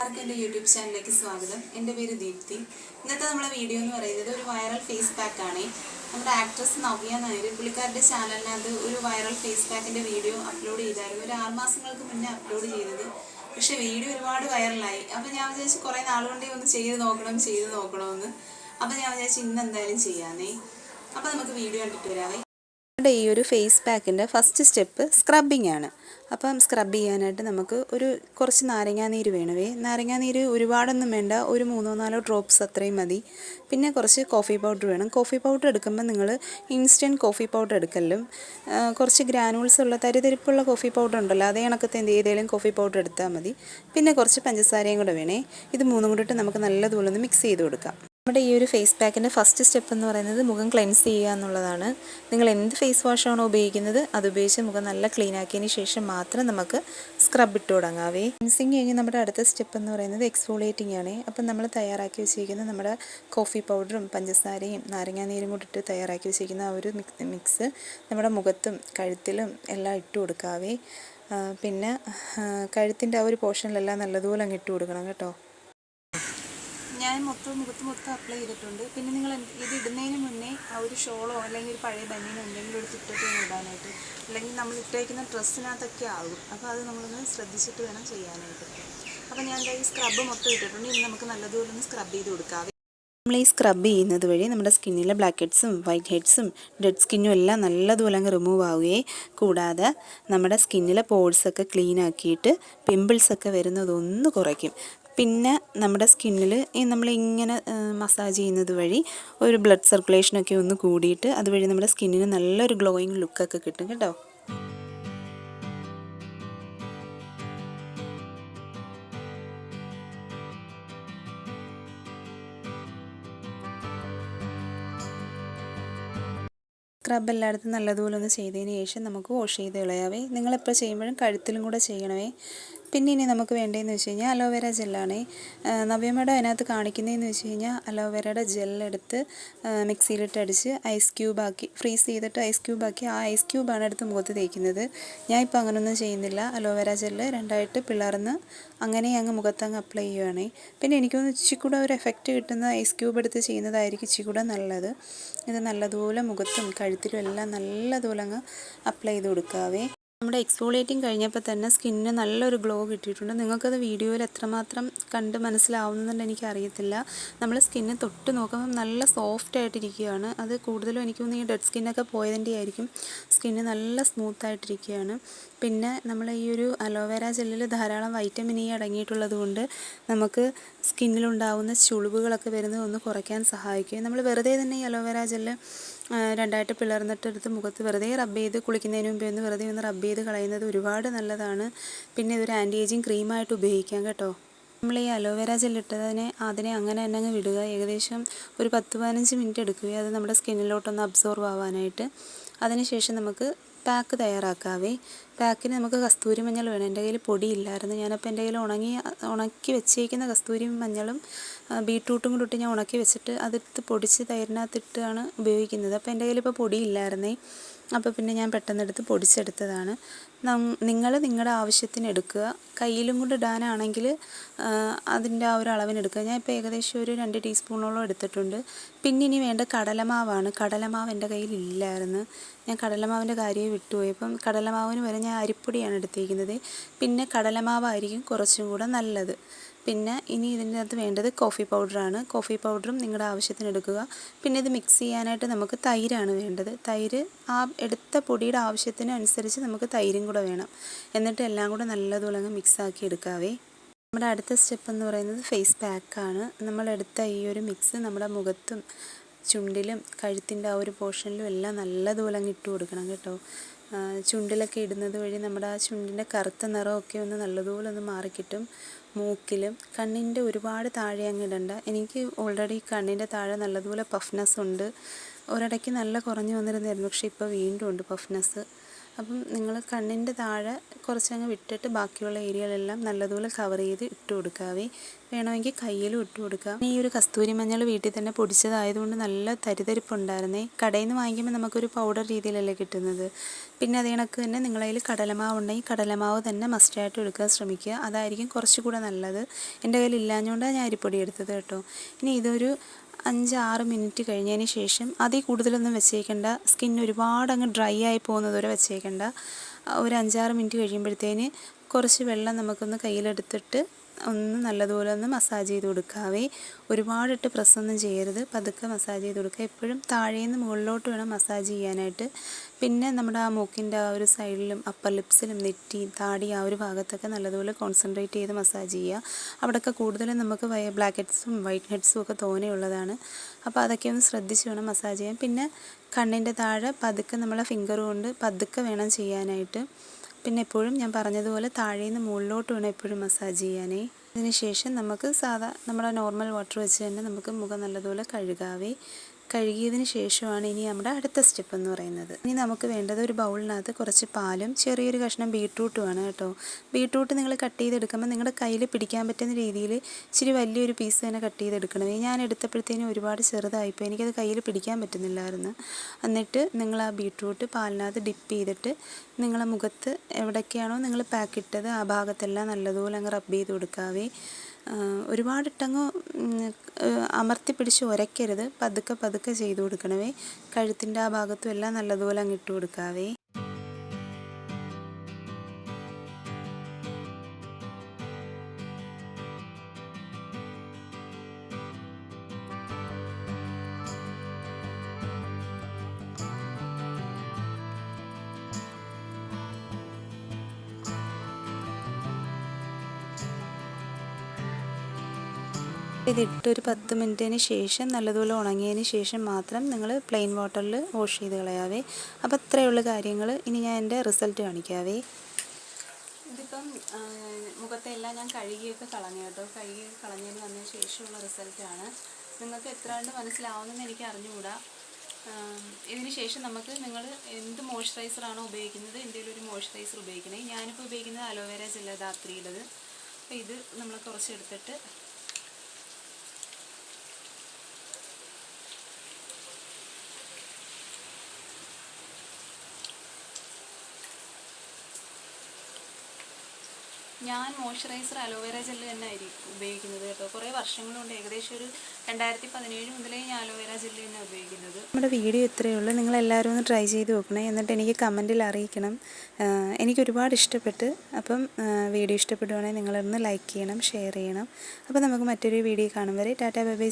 എല്ലാവർക്കും എന്റെ യൂട്യൂബ് ചാനലിലേക്ക് സ്വാഗതം. എന്റെ പേര് ദീപ്തി. ഇന്നത്തെ നമ്മുടെ വീഡിയോ എന്ന് പറയുന്നത് ഒരു വൈറൽ ഫേസ് പാക്ക് ആണ്. നമ്മുടെ ആക്ട്രസ് നവ്യ നായർ പുള്ളിക്കാരുടെ ചാനലിനകത്ത് ഒരു വൈറൽ ഫേസ് പാക്കിന്റെ വീഡിയോ അപ്ലോഡ് ചെയ്തായിരുന്നു. ഒരു ആറ് മാസങ്ങൾക്ക് മുന്നേ അപ്ലോഡ് ചെയ്തത്. പക്ഷേ വീഡിയോ ഒരുപാട് വൈറലായി അപ്പോൾ ഞാൻ വിചാരിച്ചു കുറേ നാളുകൊണ്ടേ ഒന്ന് ചെയ്ത് നോക്കണം ചെയ്ത് നോക്കണമെന്ന്. അപ്പോൾ ഞാൻ വിചാരിച്ചു ഇന്ന് എന്തായാലും ചെയ്യാമെന്നേ. അപ്പോൾ നമുക്ക് വീഡിയോ കണ്ടിട്ട് വരാവേ. നമ്മുടെ ഈ ഒരു ഫേസ് പാക്കിന്റെ ഫസ്റ്റ് സ്റ്റെപ്പ് സ്ക്രബിംഗ് ആണ്. അപ്പം സ്ക്രബ് ചെയ്യാനായിട്ട് നമുക്ക് ഒരു കുറച്ച് നാരങ്ങാനീര് വേണമേ നാരങ്ങാനീര് ഒരുപാടൊന്നും വേണ്ട. ഒരു മൂന്നോ നാലോ ഡ്രോപ്സ് അത്രയും മതി. പിന്നെ കുറച്ച് കോഫി പൗഡർ വേണം. കോഫി പൗഡർ എടുക്കുമ്പോൾ നിങ്ങൾ ഇൻസ്റ്റന്റ് കോഫി പൗഡർ എടുക്കലും കുറച്ച് ഗ്രാനൂൾസ് ഉള്ള തരിതരിപ്പുള്ള കോഫി പൗഡർ ഉണ്ടല്ലോ അതേ കണക്കത്തെ എന്ത് ഏതെങ്കിലും കോഫി പൗഡർ എടുത്താൽ മതി. പിന്നെ കുറച്ച് പഞ്ചസാരയും കൂടെ വേണേ. ഇത് മൂന്നും കൂടിയിട്ട് നമുക്ക് നല്ലതുപോലെ ഒന്ന് മിക്സ് ചെയ്ത് കൊടുക്കാം. നമ്മുടെ ഈ ഒരു ഫേസ് പാക്കിന്റെ ഫസ്റ്റ് സ്റ്റെപ്പ് എന്ന് പറയുന്നത് മുഖം ക്ലെൻസ് ചെയ്യുക എന്നുള്ളതാണ്. നിങ്ങൾ എന്ത് ഫേസ് വാഷാണോ ഉപയോഗിക്കുന്നത് അത് ഉപയോഗിച്ച് മുഖം നല്ല ക്ലീൻ ആക്കിയതിന് ശേഷം മാത്രം നമുക്ക് സ്ക്രബ് ഇട്ട് തുടങ്ങാവേ. ക്ലെൻസിങ് കഴിഞ്ഞ് നമ്മുടെ അടുത്ത സ്റ്റെപ്പ് എന്ന് പറയുന്നത് എക്സ്ഫോളിയേറ്റിംഗ് ആണ്. അപ്പം നമ്മൾ തയ്യാറാക്കി വെച്ചിരിക്കുന്ന നമ്മുടെ കോഫി പൗഡറും പഞ്ചസാരയും നാരങ്ങാനീരും കൂടി ഇട്ട് തയ്യാറാക്കി വെച്ചിരിക്കുന്ന ആ ഒരു മിക്സ് നമ്മുടെ മുഖത്തും കഴുത്തിലും എല്ലാം ഇട്ട് കൊടുക്കാവേ. പിന്നെ കഴുത്തിന്റെ ആ ഒരു പോർഷനിലെല്ലാം നല്ലതുപോലെ അങ്ങ് ഇട്ട് കൊടുക്കണം കേട്ടോ. ഞാൻ മൊത്തം മുഖത്ത് മൊത്തം അപ്ലൈ ചെയ്തിട്ടുണ്ട്. പിന്നെ നിങ്ങൾ ഇത് ഇടുന്നതിന് മുന്നേ ആ ഒരു ഷോളോ അല്ലെങ്കിൽ ഒരു പഴയ ബനിയനോ എന്തെങ്കിലും ഒരു ചുറ്റൊക്കെ ഇടാനായിട്ട് അല്ലെങ്കിൽ നമ്മൾ ഇട്ടേക്കുന്ന ഡ്രസ്സിനകത്തൊക്കെ ആകും. അപ്പോൾ അത് നമ്മളൊന്ന് ശ്രദ്ധിച്ചിട്ട് വേണം ചെയ്യാനായിട്ട്. അപ്പോൾ ഞാൻ ഈ സ്ക്രബ് മൊത്തം ഇട്ടിട്ടുണ്ട്. ഇനി നമുക്ക് നല്ലതുപോലെ ഒന്ന് സ്ക്രബ് ചെയ്ത് കൊടുക്കാം. നമ്മൾ ഈ സ്ക്രബ് ചെയ്യുന്നത് വഴി നമ്മുടെ സ്കിന്നിലെ ബ്ലാക്ക് ഹെഡ്സും വൈറ്റ് ഹെഡ്സും ഡെഡ് സ്കിന്നും എല്ലാം നല്ലതുപോലെ അങ്ങ് റിമൂവ് ആവുകയും കൂടാതെ നമ്മുടെ സ്കിന്നിലെ പോഴ്സൊക്കെ ക്ലീൻ ആക്കിയിട്ട് പിമ്പിൾസൊക്കെ വരുന്നതൊന്ന് കുറയ്ക്കും. പിന്നെ നമ്മുടെ സ്കിന്നിൽ ഈ നമ്മളിങ്ങനെ മസാജ് ചെയ്യുന്നത് വഴി ഒരു ബ്ലഡ് സർക്കുലേഷനൊക്കെ ഒന്ന് കൂടിയിട്ട് അതുവഴി നമ്മുടെ സ്കിന്നിന് നല്ലൊരു ഗ്ലോയിങ് ലുക്കൊക്കെ കിട്ടും കേട്ടോ. സ്ക്രബ് എല്ലായിടത്തും നല്ലതുപോലെ ഒന്ന് ചെയ്തതിന് ശേഷം നമുക്ക് വാഷ് ചെയ്ത് കളയാവേ. നിങ്ങളെപ്പോൾ ചെയ്യുമ്പോഴും കഴുത്തിലും കൂടെ ചെയ്യണമേ. പിന്നെ ഇനി നമുക്ക് വേണ്ടതെന്ന് വെച്ച് കഴിഞ്ഞാൽ അലോവേര ജെല്ലാണ്. നവ്യമയുടെ അതിനകത്ത് കാണിക്കുന്നതെന്ന് വെച്ച് കഴിഞ്ഞാൽ അലോവേരയുടെ ജെല്ലെടുത്ത് മിക്സിയിലിട്ട് അടിച്ച് ഐസ് ക്യൂബാക്കി ഫ്രീസ് ചെയ്തിട്ട് ഐസ് ക്യൂബാക്കി ആ ഐസ് ക്യൂബാണ് എടുത്ത് മുഖത്ത് തേക്കുന്നത്. ഞാൻ ഇപ്പോൾ അങ്ങനൊന്നും ചെയ്യുന്നില്ല. അലോവേര ജെല്ല് രണ്ടായിട്ട് പിളർന്ന് അങ്ങനെ അങ്ങ് മുഖത്തങ്ങ് അപ്ലൈ ചെയ്യുവാണ്. പിന്നെ എനിക്കൊന്ന് ഇച്ചിരി കൂടെ ഒരു എഫക്റ്റ് കിട്ടുന്ന ഐസ് ക്യൂബ് എടുത്ത് ചെയ്യുന്നതായിരിക്കും ഇച്ചിരി കൂടെ നല്ലത്. ഇത് നല്ലതുപോലെ മുഖത്തും കഴുത്തിലും എല്ലാം നല്ലതുപോലെ അങ്ങ് അപ്ലൈ ചെയ്ത് കൊടുക്കാവേ. നമ്മുടെ എക്സ്ഫോളിയേറ്റിംഗ് കഴിഞ്ഞപ്പോൾ തന്നെ സ്കിന്നിന് നല്ലൊരു ഗ്ലോ കിട്ടിയിട്ടുണ്ട്. നിങ്ങൾക്കത് വീഡിയോയിൽ എത്രമാത്രം കണ്ട് മനസ്സിലാവുന്നുണ്ട് എനിക്കറിയത്തില്ല. നമ്മൾ സ്കിന്ന് തൊട്ട് നോക്കുമ്പം നല്ല സോഫ്റ്റ് ആയിട്ടിരിക്കുകയാണ്. അത് കൂടുതലും എനിക്ക് തോന്നുന്നു ഈ ഡെഡ് സ്കിന്നൊക്കെ പോയതിന്റെ ആയിരിക്കും. സ്കിന്ന് നല്ല സ്മൂത്ത് ആയിട്ടിരിക്കുകയാണ്. പിന്നെ നമ്മൾ ഈ ഒരു അലോവേര ജെല്ലിൽ ധാരാളം വൈറ്റമിൻ ഇ അടങ്ങിയിട്ടുള്ളത് കൊണ്ട് നമുക്ക് സ്കിന്നിലുണ്ടാവുന്ന ചുളിവുകളൊക്കെ വരുന്നത് ഒന്ന് കുറയ്ക്കാൻ സഹായിക്കും. നമ്മൾ വെറുതെ തന്നെ ഈ അലോവേര ജെല്ല് രണ്ടായിട്ട് പിളർന്നിട്ടെടുത്ത് മുഖത്ത് വെറുതെ റബ്ബ് ചെയ്ത് കുളിക്കുന്നതിന് മുമ്പേ ഒന്ന് വെറുതെ ഒന്ന് റബ്ബ് ചെയ്ത് കളയുന്നത് ഒരുപാട് നല്ലതാണ്. പിന്നെ ഇതൊരു ആന്റി ഏജിങ് ക്രീമായിട്ട് ഉപയോഗിക്കാം കേട്ടോ. നമ്മൾ ഈ അലോവേര ജെല്ലിട്ടതിനെ അതിനെ അങ്ങനെ തന്നെ അങ്ങ് വിടുക. ഏകദേശം ഒരു പത്ത് പതിനഞ്ച് മിനിറ്റ് എടുക്കുകയും അത് നമ്മുടെ സ്കിന്നിലോട്ടൊന്ന് അബ്സോർവ് ആവാനായിട്ട്. അതിനുശേഷം നമുക്ക് പാക്ക് തയ്യാറാക്കാവേ. പാക്കിന് നമുക്ക് കസ്തൂരി മഞ്ഞൾ വേണം. എന്റെ കയ്യിൽ പൊടിയില്ലായിരുന്നു. ഞാനപ്പോൾ എന്റെ കയ്യിൽ ഉണങ്ങി ഉണക്കി വെച്ചേക്കുന്ന കസ്തൂരി മഞ്ഞളും ബീട്രൂട്ടും കൂടി ഇട്ട് ഞാൻ ഉണക്കി വെച്ചിട്ട് അതെടുത്ത് പൊടിച്ച് തൈരിനകത്തിട്ടാണ് ഉപയോഗിക്കുന്നത്. അപ്പോൾ എന്റെ കയ്യിൽ ഇപ്പോൾ പൊടിയില്ലായിരുന്നേ. അപ്പോൾ പിന്നെ ഞാൻ പെട്ടെന്ന് എടുത്ത് പൊടിച്ചെടുത്തതാണ് നിങ്ങൾ നിങ്ങളുടെ ആവശ്യത്തിന് എടുക്കുക. കയ്യിലും കൊണ്ട് ഇടാനാണെങ്കിൽ അതിന്റെ ആ ഒരു അളവിന് എടുക്കുക. ഞാൻ ഇപ്പോൾ ഏകദേശം ഒരു രണ്ട് ടീസ്പൂണോളം എടുത്തിട്ടുണ്ട്. പിന്നെ ഇനി വേണ്ട കടലമാവാണ്. കടലമാവ് എന്റെ കയ്യിൽ ഇല്ലായിരുന്നു. ഞാൻ കടലമാവിന്റെ കാര്യമേ വിട്ടുപോയി. അപ്പം കടലമാവിന് വരെ ഞാൻ അരിപ്പൊടിയാണ് എടുത്തിരിക്കുന്നത്. പിന്നെ കടലമാവായിരിക്കും കുറച്ചും കൂടെ നല്ലത്. പിന്നെ ഇനി ഇതിന്റെ അകത്ത് വേണ്ടത് കോഫി പൗഡറാണ് കോഫി പൗഡറും നിങ്ങളുടെ ആവശ്യത്തിന് എടുക്കുക. പിന്നെ ഇത് മിക്സ് ചെയ്യാനായിട്ട് നമുക്ക് തൈരാണ് വേണ്ടത്. തൈര് ആ എടുത്ത പൊടിയുടെ ആവശ്യത്തിന് അനുസരിച്ച് നമുക്ക് തൈരും കൂടെ വേണം. എന്നിട്ട് എല്ലാം കൂടെ നല്ലതുപോലെ അങ്ങ് മിക്സാക്കി എടുക്കാവേ. നമ്മുടെ അടുത്ത സ്റ്റെപ്പ് എന്ന് പറയുന്നത് ഫേസ് പാക്കാണ് നമ്മളെടുത്ത ഈ ഒരു മിക്സ് നമ്മുടെ മുഖത്തും ചുണ്ടിലും കഴുത്തിന്റെ ആ ഒരു പോർഷനിലും എല്ലാം നല്ലതുപോലെ അങ്ങ് ഇട്ട് കൊടുക്കണം കേട്ടോ. ചുണ്ടിലൊക്കെ ഇടുന്നത് വഴി നമ്മുടെ ആ ചുണ്ടിന്റെ കറുത്ത നിറമൊക്കെ ഒന്ന് നല്ലതുപോലെ ഒന്ന് മാറിക്കിട്ടും. മൂക്കിലും കണ്ണിന്റെ ഒരുപാട് താഴെ അങ്ങ് ഇടണ്ട. എനിക്ക് ഓൾറെഡി കണ്ണിന്റെ താഴെ നല്ലതുപോലെ പഫ്നെസ് ഉണ്ട്. ഒരിടയ്ക്ക് നല്ല കുറഞ്ഞു വന്നിരുന്നായിരുന്നു പക്ഷേ ഇപ്പോൾ വീണ്ടും ഉണ്ട് പഫ്നെസ് അപ്പം നിങ്ങൾ കണ്ണിന്റെ താഴെ കുറച്ചങ്ങ് വിട്ടിട്ട് ബാക്കിയുള്ള ഏരിയകളെല്ലാം നല്ലതുപോലെ കവർ ചെയ്ത് ഇട്ട് കൊടുക്കാവേ. വേണമെങ്കിൽ കയ്യിലും ഇട്ട് കൊടുക്കാം. ഈ ഒരു കസ്തൂരി മഞ്ഞൾ വീട്ടിൽ തന്നെ പൊടിച്ചതായതുകൊണ്ട് നല്ല തരിതരിപ്പുണ്ടായിരുന്നേ. കടയിൽ നിന്ന് വാങ്ങിക്കുമ്പോൾ നമുക്കൊരു പൗഡർ രീതിയിലല്ലേ കിട്ടുന്നത്. പിന്നെ അതേ കണക്ക് തന്നെ നിങ്ങളതിൽ കടലമാവ് ഉണ്ടെങ്കിൽ കടലമാവ് തന്നെ മസ്റ്റായിട്ട് എടുക്കാൻ ശ്രമിക്കുക. അതായിരിക്കും കുറച്ചുകൂടെ നല്ലത്. എന്റെ കയ്യിൽ ഇല്ലാഞ്ഞുകൊണ്ടാണ് ഞാൻ അരിപ്പൊടി എടുത്തത് കേട്ടോ. ഇനി ഇതൊരു അഞ്ച് ആറ് മിനിറ്റ് കഴിഞ്ഞതിന് ശേഷം അതിൽ കൂടുതലൊന്നും വെച്ചേക്കണ്ട. സ്കിൻ ഒരുപാട് അങ്ങ് ഡ്രൈ ആയി പോകുന്നത് വരെ വെച്ചേക്കണ്ട. ഒരു അഞ്ചാറ് മിനിറ്റ് കഴിയുമ്പോഴത്തേന് കുറച്ച് വെള്ളം നമുക്കൊന്ന് കയ്യിലെടുത്തിട്ട് ഒന്ന് നല്ലതുപോലെ ഒന്ന് മസാജ് ചെയ്ത് കൊടുക്കാവേ ഒരുപാടിട്ട് പ്രസ്സൊന്നും ചെയ്യരുത്. പതുക്കെ മസാജ് ചെയ്ത് കൊടുക്കുക. എപ്പോഴും താഴേന്ന് മുകളിലോട്ട് വേണം മസാജ് ചെയ്യാനായിട്ട്. പിന്നെ നമ്മുടെ ആ മൂക്കിന്റെ ആ ഒരു സൈഡിലും അപ്പർ ലിപ്സിലും നെറ്റി താടി ആ ഒരു ഭാഗത്തൊക്കെ നല്ലതുപോലെ കോൺസെൻട്രേറ്റ് ചെയ്ത് മസാജ് ചെയ്യുക. അവിടെയൊക്കെ കൂടുതലും നമുക്ക് ബ്ലാക്ക് ഹെഡ്സും വൈറ്റ് ഹെഡ്സും ഒക്കെ തോനെയുള്ളതാണ്. അപ്പോൾ അതൊക്കെ ഒന്ന് ശ്രദ്ധിച്ച് വേണം മസാജ് ചെയ്യാൻ. പിന്നെ കണ്ണിന്റെ താഴെ പതുക്കെ നമ്മളെ ഫിംഗർ കൊണ്ട് പതുക്കെ വേണം ചെയ്യാനായിട്ട്. പിന്നെ എപ്പോഴും ഞാൻ പറഞ്ഞതുപോലെ താഴേന്ന് മുകളിലോട്ട് വേണം എപ്പോഴും മസാജ് ചെയ്യാനേ. അതിനുശേഷം നമുക്ക് സാധാ നമ്മുടെ നോർമൽ വാട്ടർ വെച്ച് തന്നെ നമുക്ക് മുഖം നല്ലതുപോലെ കഴുകാവേ. കഴുകിയതിന് ശേഷമാണ് ഇനി നമ്മുടെ അടുത്ത സ്റ്റെപ്പ് എന്ന് പറയുന്നത്. ഇനി നമുക്ക് വേണ്ടത് ഒരു ബൗളിനകത്ത് കുറച്ച് പാലും ചെറിയൊരു കഷ്ണം ബീട്രൂട്ടുമാണ് കേട്ടോ. ബീട്രൂട്ട് നിങ്ങൾ കട്ട് ചെയ്തെടുക്കുമ്പോൾ നിങ്ങളുടെ കയ്യിൽ പിടിക്കാൻ പറ്റുന്ന രീതിയിൽ ഇച്ചിരി വലിയൊരു പീസ് തന്നെ കട്ട് ചെയ്തെടുക്കണമേ ഞാൻ എടുത്തപ്പോഴത്തേനും ഒരുപാട് ചെറുതായിപ്പോൾ എനിക്കത് കയ്യിൽ പിടിക്കാൻ പറ്റുന്നില്ലായിരുന്നു. എന്നിട്ട് നിങ്ങൾ ആ ബീട്രൂട്ട് പാലിനകത്ത് ഡിപ്പ് ചെയ്തിട്ട് നിങ്ങളെ മുഖത്ത് എവിടൊക്കെയാണോ നിങ്ങൾ പാക്ക് ഇട്ടത് ആ ഭാഗത്തെല്ലാം നല്ലതുപോലെ അങ്ങ് റബ്ബ് ചെയ്ത് കൊടുക്കാവേ. ഒരുപാടിട്ടങ്ങ് അമർത്തി പിടിച്ച് ഉരയ്ക്കരുത് പതുക്കെ പതുക്കെ ചെയ്ത് കൊടുക്കണമേ. കഴുത്തിന്റെ ആ ഭാഗത്തും എല്ലാം നല്ലതുപോലെ അങ്ങ് ഇട്ട് കൊടുക്കാവേ. ഇതിട്ട് ഒരു പത്ത് മിനിറ്റിന് ശേഷം നല്ലതുപോലെ ഉണങ്ങിയതിന് ശേഷം മാത്രം നിങ്ങൾ പ്ലെയിൻ വാട്ടറിൽ വാഷ് ചെയ്ത് കളയാവേ. അപ്പോൾ അത്രയുള്ള കാര്യങ്ങൾ ഇനി ഞാൻ എന്റെ റിസൾട്ട് കാണിക്കാവേ. ഇതിപ്പം മുഖത്തെല്ലാം ഞാൻ കഴുകിയൊക്കെ കളഞ്ഞു കേട്ടോ. കഴുകി കളഞ്ഞതിന് വന്നതിന് ശേഷമുള്ള റിസൾട്ടാണ് നിങ്ങൾക്ക് എത്ര കണ്ട് മനസ്സിലാവുമെന്ന് എനിക്ക് അറിഞ്ഞുകൂടാ. ഇതിന് ശേഷം നമുക്ക് നിങ്ങൾ എന്ത് മോയ്സ്ചറൈസറാണോ ഉപയോഗിക്കുന്നത് എന്തെങ്കിലും ഒരു മോയ്സ്ചറൈസർ ഉപയോഗിക്കണേ. ഞാനിപ്പോൾ ഉപയോഗിക്കുന്നത് അലോവേര ജെല്ല ധാത്രിയുടേത്. അപ്പോൾ ഇത് നമ്മൾ കുറച്ചെടുത്തിട്ട് ഞാൻ മോയ്സ്ചറൈസർ അലോവേര ജെല്ല് തന്നെ ആയിരിക്കും ഉപയോഗിക്കുന്നത് കേട്ടോ. കുറേ വർഷങ്ങൾ കൊണ്ട് ഏകദേശം ഒരു രണ്ടായിരത്തി പതിനേഴ് മുതലേ ഞാൻ അലോവേര ജെല്ല് തന്നെ ഉപയോഗിക്കുന്നത്. നമ്മുടെ വീഡിയോ ഇത്രയേ ഉള്ളൂ. നിങ്ങൾ എല്ലാവരും ഒന്ന് ട്രൈ ചെയ്ത് നോക്കണേ. എന്നിട്ട് എനിക്ക് കമന്റിൽ അറിയിക്കണം. എനിക്ക് ഒരുപാട് ഇഷ്ടപ്പെട്ട് അപ്പം വീഡിയോ ഇഷ്ടപ്പെടുവാണെങ്കിൽ നിങ്ങളൊന്ന് ലൈക്ക് ചെയ്യണം ഷെയർ ചെയ്യണം. അപ്പോൾ നമുക്ക് മറ്റൊരു വീഡിയോ കാണും വരെ. Tata bye bye